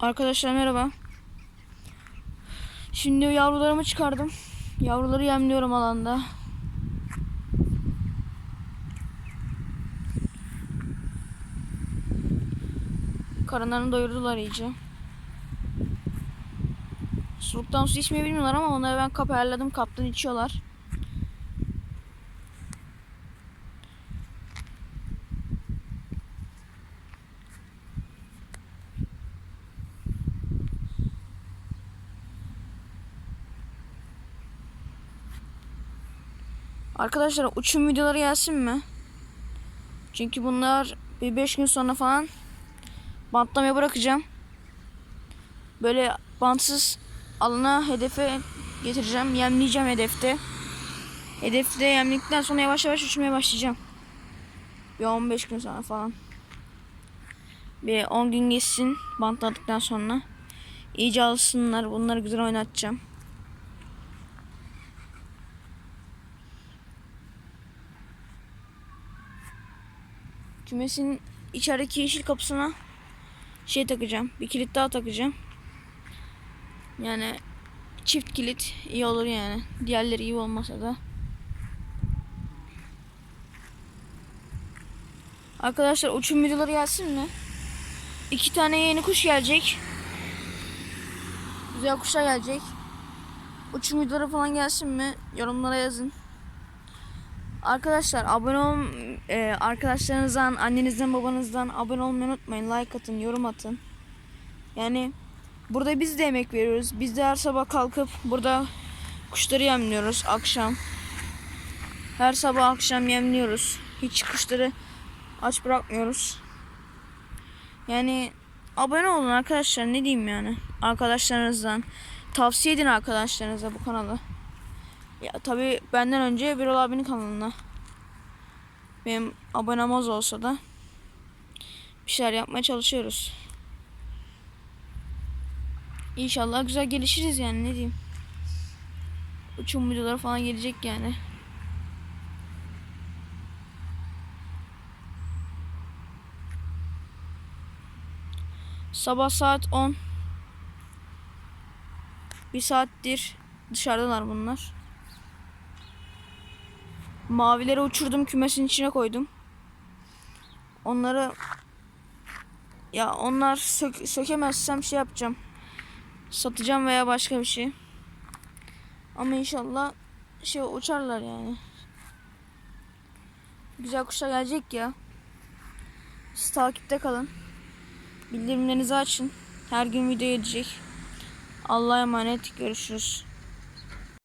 Arkadaşlar merhaba. Şimdi yavrularımı çıkardım. Yavruları yemliyorum alanda. Karınlarını doyurdular iyice. Suluktan su içmeyi bilmiyorlar ama onları ben kap ayarladım. Kaptan içiyorlar. Arkadaşlar uçum videoları gelsin mi? Çünkü bunlar bir 5 gün sonra falan bantlamaya bırakacağım. Böyle bantsız alana hedefe getireceğim. Yemleyeceğim hedefte. Hedefte yemledikten sonra yavaş yavaş uçmaya başlayacağım. Bir 15 gün sonra falan. Bir 10 gün geçsin bantladıktan sonra. İyice alışsınlar. Bunları güzel oynatacağım. Kümesin içerideki yeşil kapısına şey takacağım. Bir kilit daha takacağım. Yani çift kilit iyi olur yani. Diğerleri iyi olmasa da. Arkadaşlar uçum videoları gelsin mi? İki tane yeni kuş gelecek. Güzel kuşlar gelecek. Uçum videoları falan gelsin mi? Yorumlara yazın. Arkadaşlar abone ol e, arkadaşlarınızdan, annenizden, babanızdan abone olmayı unutmayın. Like atın, yorum atın. Yani burada biz de emek veriyoruz. Biz de her sabah kalkıp burada kuşları yemliyoruz akşam. Her sabah akşam yemliyoruz. Hiç kuşları aç bırakmıyoruz. Yani abone olun arkadaşlar ne diyeyim yani. Arkadaşlarınızdan tavsiye edin arkadaşlarınıza bu kanalı. Ya tabi benden önce Birol abinin kanalına. Benim abonem az olsa da bir şeyler yapmaya çalışıyoruz. İnşallah güzel gelişiriz yani ne diyeyim. Uçum videoları falan gelecek yani. Sabah saat 10. Bir saattir dışarıdalar bunlar. Mavileri uçurdum kümesin içine koydum. Onları ya onlar sök, sökemezsem şey yapacağım. Satacağım veya başka bir şey. Ama inşallah şey uçarlar yani. Güzel kuşlar gelecek ya. Siz takipte kalın. Bildirimlerinizi açın. Her gün video gelecek. Allah'a emanet. Görüşürüz.